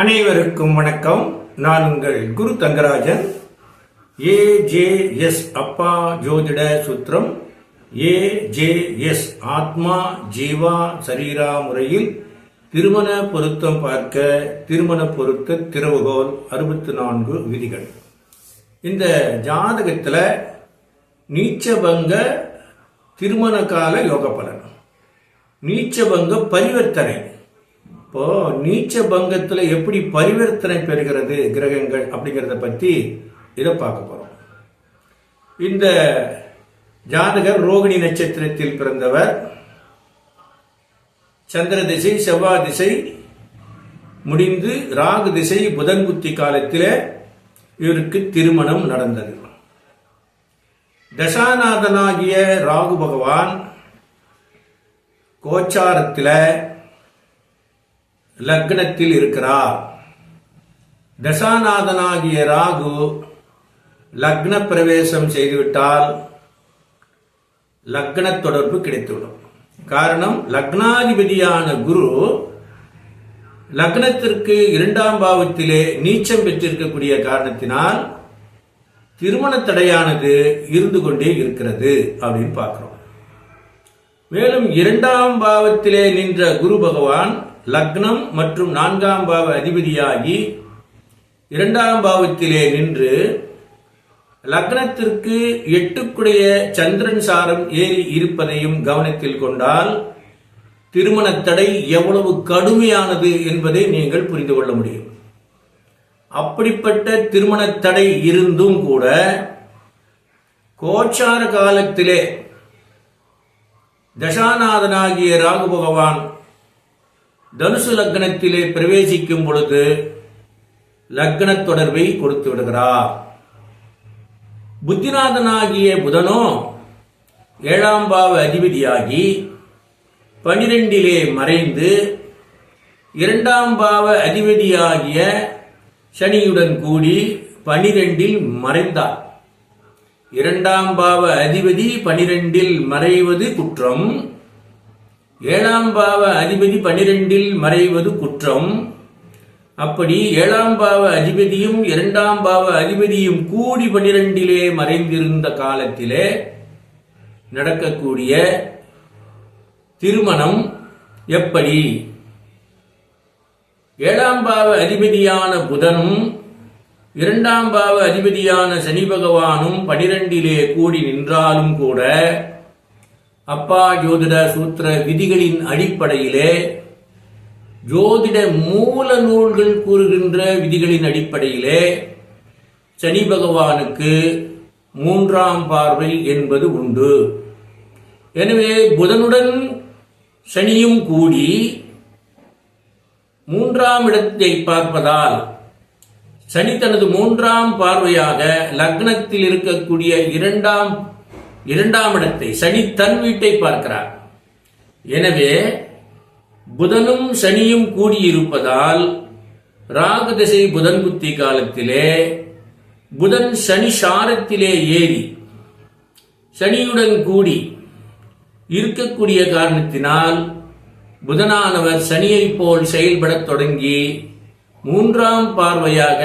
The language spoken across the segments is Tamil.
அனைவருக்கும் வணக்கம். நான் உங்கள் Guru Thangarajan. A J S அப்பா ஜோதிட சூத்திரம். ஏ ஜே எஸ் ஆத்மா ஜீவா சரீரா முறையில் திருமண பொருத்தம் பார்க்க திருமண பொருத்த திறவுகோல் அறுபத்தி நான்கு விதிகள். இந்த ஜாதகத்தில் நீச்சபங்க திருமண கால யோக பலன் நீச்சபங்க பரிவர்த்தனை. இப்போ நீச்ச பங்கத்தில் எப்படி பரிவர்த்தனை பெறுகிறது கிரகங்கள் அப்படிங்கிறத பற்றி இதை பார்க்க போகிறோம் இந்த ஜாதகர் ரோகிணி நட்சத்திரத்தில் பிறந்தவர். சந்திர திசை செவ்வாய் திசை முடிந்து ராகு திசை புதன் புத்தி காலத்தில் இவருக்கு திருமணம் நடந்தது. தசாநாதனாகிய ராகு பகவான் கோச்சாரத்தில் லக்னத்தில் இருக்கிறார். தசாநாதனாகிய ராகு லக்ன பிரவேசம் செய்துவிட்டால் லக்ன தொடர்பு கிடைத்துவிடும். காரணம் லக்னாதிபதியான குரு லக்னத்திற்கு இரண்டாம் பாவத்திலே நீச்சம் பெற்றிருக்கக்கூடிய காரணத்தினால் திருமண தடையானது இருந்து கொண்டே இருக்கிறது அப்படின்னு பார்க்கிறோம். மேலும் இரண்டாம் பாவத்திலே நின்ற குரு பகவான் லக்னம் மற்றும் நான்காம் பாவ அதிபதியாகி இரண்டாம் பாவத்திலே நின்று லக்னத்திற்கு எட்டுக்குடைய சந்திரன் சாரம் ஏறி இருப்பதையும் கவனத்தில் கொண்டால் திருமண தடை எவ்வளவு கடுமையானது என்பதை நீங்கள் புரிந்து கொள்ள முடியும். அப்படிப்பட்ட திருமண தடை இருந்தும் கூட கோச்சார காலத்திலே தசாநாதனாகிய ராகு பகவான் தனுசு லக்னத்திலே பிரவேசிக்கும் பொழுது லக்ன தொடர்பை கொடுத்து விடுகிறார். புத்திநாதனாகிய புதனோ ஏழாம் பாவ அதிபதியாகி பனிரெண்டிலே மறைந்து இரண்டாம் பாவ அதிபதியாகிய சனியுடன் கூடி பனிரெண்டில் மறைந்தார். இரண்டாம் பாவ அதிபதி பனிரெண்டில் மறைவது குற்றம். ஏழாம் பாவ அதிபதி பனிரெண்டில் மறைவது குற்றம். அப்படி ஏழாம் பாவ அதிபதியும் இரண்டாம் பாவ அதிபதியும் கூடி பனிரெண்டிலே மறைந்திருந்த காலத்திலே நடக்கக்கூடிய திருமணம் எப்படி? ஏழாம் பாவ அதிபதியான புதனும் இரண்டாம் பாவ அதிபதியான சனி பகவானும் பனிரெண்டிலே கூடி நின்றாலும் கூட அப்பா ஜோதிட சூத்திர விதிகளின் அடிப்படையிலே ஜோதிட மூல நூல்கள் கூறுகின்ற விதிகளின் அடிப்படையிலே சனி பகவானுக்கு மூன்றாம் பார்வை என்பது உண்டு. எனவே புதனுடன் சனியும் கூடி மூன்றாம் இடத்தை பார்ப்பதால் சனி தனது மூன்றாம் பார்வையாக லக்னத்தில் இருக்கக்கூடிய இரண்டாம் இரண்டாம் இடத்தை சனி தன் வீட்டை பார்க்கிறார். எனவே புதனும் சனியும் கூடியிருப்பதால் ராகு திசை புதன் குத்தி காலத்திலே புதன் சனி சாரத்திலே ஏறி சனியுடன் கூடி இருக்கக்கூடிய காரணத்தினால் புதனானவர் சனியை போல் செயல்படத் தொடங்கி மூன்றாம் பார்வையாக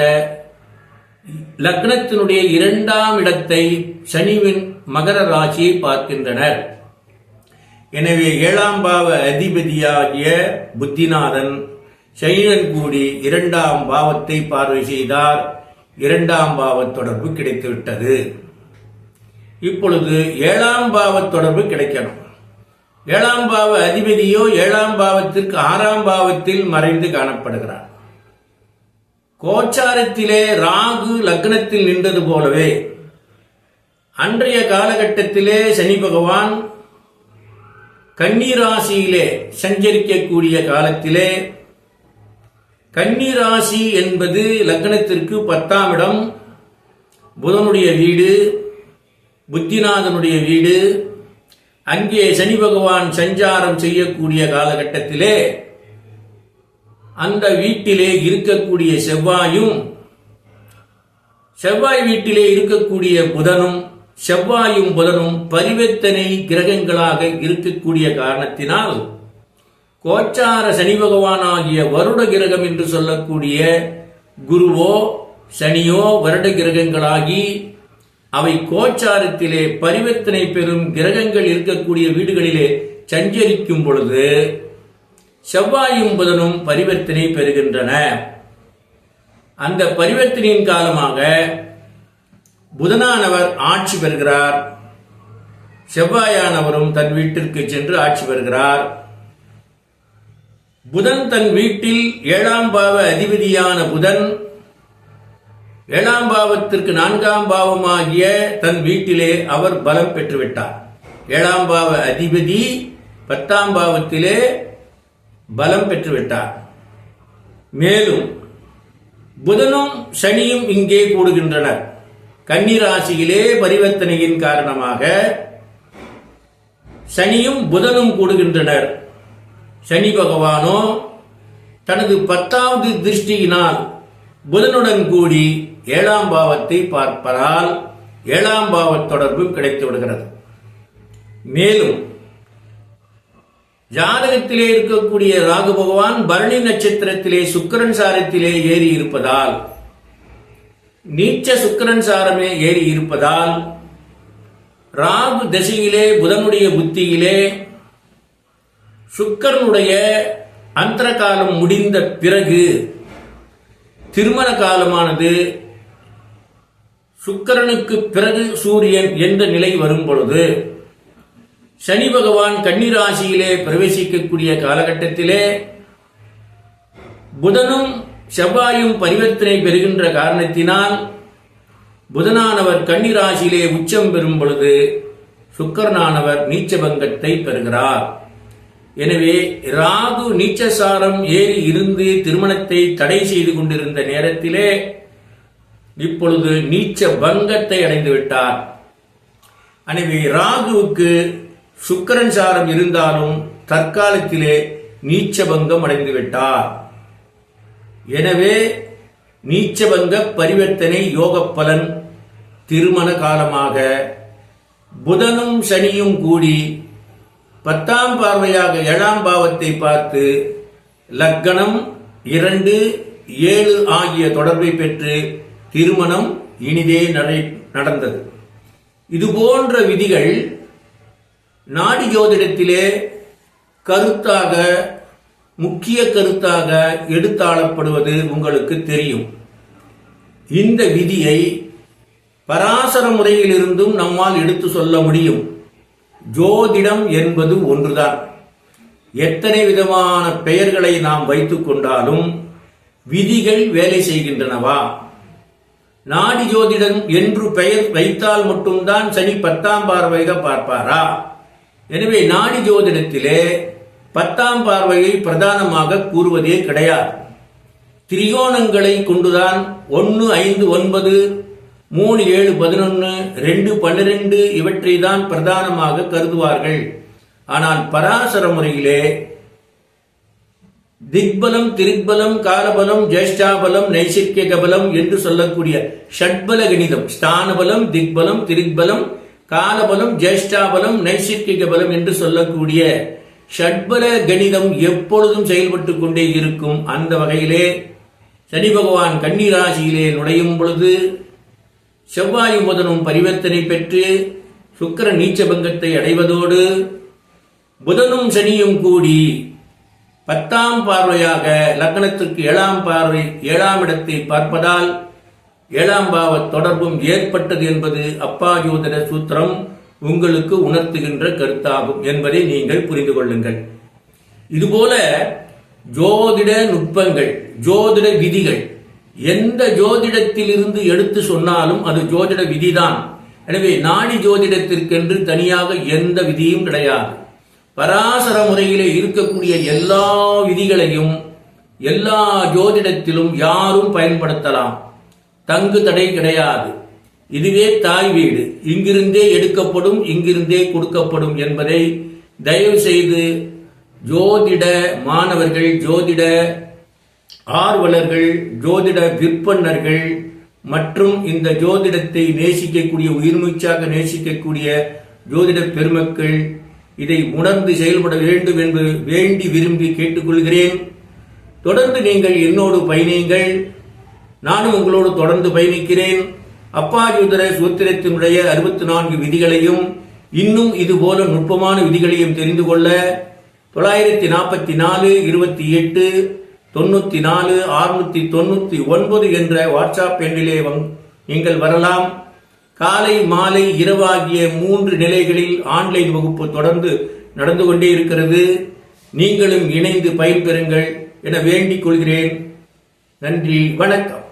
லக்னத்தினுடைய இரண்டாம் இடத்தை சனிவின் மகர ராசியை பார்க்கின்றனர். எனவே ஏழாம் பாவ அதிபதியாகிய புத்திநாதன் சனியுடன் கூடி இரண்டாம் பாவத்தை பார்வை செய்தார். இரண்டாம் பாவ தொடர்பு கிடைத்துவிட்டது. இப்பொழுது ஏழாம் பாவ தொடர்பு கிடைக்கணும். ஏழாம் பாவ அதிபதியோ ஏழாம் பாவத்திற்கு ஆறாம் பாவத்தில் மறைந்து காணப்படுகிறார். கோச்சாரத்திலே ராகு லக்னத்தில் நின்றது போலவே அன்றைய காலகட்டத்திலே சனி பகவான் கன்னிராசியிலே சஞ்சரிக்கக்கூடிய காலத்திலே கன்னிராசி என்பது லக்னத்திற்கு பத்தாம் இடம் புதனுடைய வீடு புத்திநாதனுடைய வீடு அங்கே சனி பகவான் சஞ்சாரம் செய்யக்கூடிய காலகட்டத்திலே அந்த வீட்டிலே இருக்கக்கூடிய செவ்வாயும் செவ்வாய் வீட்டிலே இருக்கக்கூடிய புதனும் செவ்வாயும் புதனும் பரிவர்த்தனை கிரகங்களாக இருக்கக்கூடிய காரணத்தினால் கோச்சார சனி பகவானாகிய வருட கிரகம் என்று சொல்லக்கூடிய குருவோ சனியோ வருட கிரகங்களாகி அவை கோச்சாரத்திலே பரிவர்த்தனை பெறும் கிரகங்கள் இருக்கக்கூடிய வீடுகளிலே சஞ்சரிக்கும் பொழுது செவ்வாயும் புதனும் பரிவர்த்தனை பெறுகின்றன. அந்த பரிவர்த்தனையின் காலமாக புதனானவர் ஆட்சி பெறுகிறார். செவ்வாயானவரும் தன் வீட்டிற்கு சென்று ஆட்சி பெறுகிறார். புதன் தன் வீட்டில் ஏழாம் பாவ அதிபதியான புதன் ஏழாம் பாவத்திற்கு நான்காம் பாவமாகிய தன் வீட்டிலே அவர் பலம் பெற்றுவிட்டார். ஏழாம் பாவ அதிபதி பத்தாம் பாவத்திலே பலம் பெற்றுவிட்டார். மேலும் புதனும் சனியும் இங்கே கூடுகின்றனர். கன்னிராசியிலே பரிவர்த்தனையின் காரணமாக சனியும் புதனும் கூடுகின்றனர். சனி பகவானோ தனது பத்தாவது திருஷ்டியினால் புதனுடன் கூடி ஏழாம் பாவத்தை பார்ப்பதால் ஏழாம் பாவ தொடர்பு கிடைத்து விடுகிறது. மேலும் ஜாதகத்திலே இருக்கக்கூடிய ராகு பகவான் பரணி நட்சத்திரத்திலே சுக்கிரன் சாரத்திலே ஏறி இருப்பதால் நீச்ச சுக்கிரன் சாரமே ஏறி இருப்பதால் ராகு தசையிலே புதனுடைய புத்தியிலே சுக்கரனுடைய அந்தர காலம் முடிந்த பிறகு திருமண காலமானது சுக்கரனுக்கு பிறகு சூரியன் என்ற நிலை வரும் பொழுது சனி பகவான் கன்னிராசியிலே பிரவேசிக்கக்கூடிய காலகட்டத்திலே புதனும் செவ்வாயும் பரிவர்த்தனை பெறுகின்ற காரணத்தினால் புதனானவர் கன்னிராசியிலே உச்சம் பெறும் பொழுது சுக்கரனானவர் நீச்சபங்கத்தை பெறுகிறார். எனவே ராகு நீச்சசாரம் ஏறி இருந்து திருமணத்தை தடை செய்து கொண்டிருந்த நேரத்திலே இப்பொழுது நீச்ச பங்கத்தை அடைந்து விட்டார் எனவே ராகுவுக்கு சுக்கரன் சாரம் இருந்தாலும் தற்காலத்திலே நீச்சபங்கம் அடைந்து விட்டார் எனவே நீச்சபங்க பரிவர்த்தனை யோக பலன் திருமண காலமாக புதனும் சனியும் கூடி பத்தாம் பார்வையாக ஏழாம் பாவத்தை பார்த்து லக்கணம் இரண்டு ஏழு ஆகிய தொடர்பை பெற்று திருமணம் இனிதே நடை நடந்தது. இது போன்ற விதிகள் நாடி ஜோதிடத்திலே கருத்தாக முக்கிய கருத்தாக எடுத்தாளப்படுவது உங்களுக்கு தெரியும். இந்த விதியை பராசர முறையிலிருந்தும் நம்மால் எடுத்து சொல்ல முடியும். ஜோதிடம் என்பது ஒன்றுதான். எத்தனை விதமான பெயர்களை நாம் வைத்துக் கொண்டாலும் விதிகள் வேலை செய்கின்றனவா? நாடி ஜோதிடம் என்று பெயர் வைத்தால் மட்டும்தான் சனி பத்தாம் பார்வைக பார்ப்பாரா? எனவே நாடி ஜோதிடத்திலே பத்தாம் பார்வையை பிரதானமாக கூறுவதே கிடையாது. திரிகோணங்களை கொண்டுதான் ஒன்று ஐந்து ஒன்பது மூணு ஏழு பதினொன்று ரெண்டு பன்னிரெண்டு இவற்றை தான் பிரதானமாக கருதுவார்கள். ஆனால் பராசர முறையிலே திக்பலம் திரிக்பலம் காலபலம் ஜேஷ்டாபலம் நைசிர்கிக கபலம் என்று சொல்லக்கூடிய ஷட்பல கணிதம் ஸ்தானபலம் திக்பலம் திரிக்பலம் காலபலம் ஜேஷ்டாபலம் நைசிர்கிக பலம் என்று சொல்லக்கூடிய ஷட்பல கணிதம் எப்பொழுதும் செயல்பட்டு கொண்டே இருக்கும். அந்த வகையிலே சனி பகவான் கன்னிராசியிலே நுழையும் பொழுது செவ்வாய் முதனும் பரிவர்த்தனை பெற்று சுக்கர நீச்சபங்கத்தை அடைவதோடு புதனும் சனியும் கூடி பத்தாம் பார்வையாக லக்னத்திற்கு ஏழாம் பார்வை ஏழாம் இடத்தை பார்ப்பதால் ஏழாம் பாவ தொடர்பும் ஏற்பட்டது என்பது அப்பா சூத்திரம் உங்களுக்கு உணர்த்துகின்ற கருத்தாகும் என்பதை நீங்கள் புரிந்து கொள்ளுங்கள். இதுபோல ஜோதிட நுட்பங்கள் ஜோதிட விதிகள் எந்த ஜோதிடத்திலிருந்து எடுத்து சொன்னாலும் அது ஜோதிட விதிதான். எனவே நாடி ஜோதிடத்திற்கென்று தனியாக எந்த விதியும் கிடையாது. பராசர முறையிலே இருக்கக்கூடிய எல்லா விதிகளையும் எல்லா ஜோதிடத்திலும் யாரும் பயன்படுத்தலாம். தங்கு தடை கிடையாது. இதுவே தாய் வீடு. இங்கிருந்தே எடுக்கப்படும் இங்கிருந்தே கொடுக்கப்படும் என்பதை தயவு செய்து ஜோதிட மாணவர்கள் ஜோதிட ஆர்வலர்கள் ஜோதிட விற்பனர்கள் மற்றும் இந்த ஜோதிடத்தை நேசிக்கக்கூடிய உயிர்மூச்சாக நேசிக்கக்கூடிய ஜோதிட பெருமக்கள் இதை உணர்ந்து செயல்பட வேண்டும் என்று வேண்டி விரும்பி கேட்டுக்கொள்கிறேன். தொடர்ந்து நீங்கள் என்னோடு பயணியுங்கள். நானும் உங்களோடு தொடர்ந்து பயணிக்கிறேன். அப்பாயுதர சூத்திரத்தினுடைய அறுபத்தி நான்கு விதிகளையும் இன்னும் இதுபோல நுட்பமான விதிகளையும் தெரிந்து கொள்ள தொள்ளாயிரத்தி நாற்பத்தி நாலு இருபத்தி எட்டு தொண்ணூத்தி நாலு அறுநூத்தி தொண்ணூத்தி ஒன்பது என்ற வாட்ஸ்அப் எண்ணிலே நீங்கள் வரலாம். காலை மாலை இரவாகிய மூன்று நிலைகளில் ஆன்லைன் வகுப்பு தொடர்ந்து நடந்து கொண்டே இருக்கிறது. நீங்களும் இணைந்து பயன்பெறுங்கள் என வேண்டிக் கொள்கிறேன். நன்றி வணக்கம்.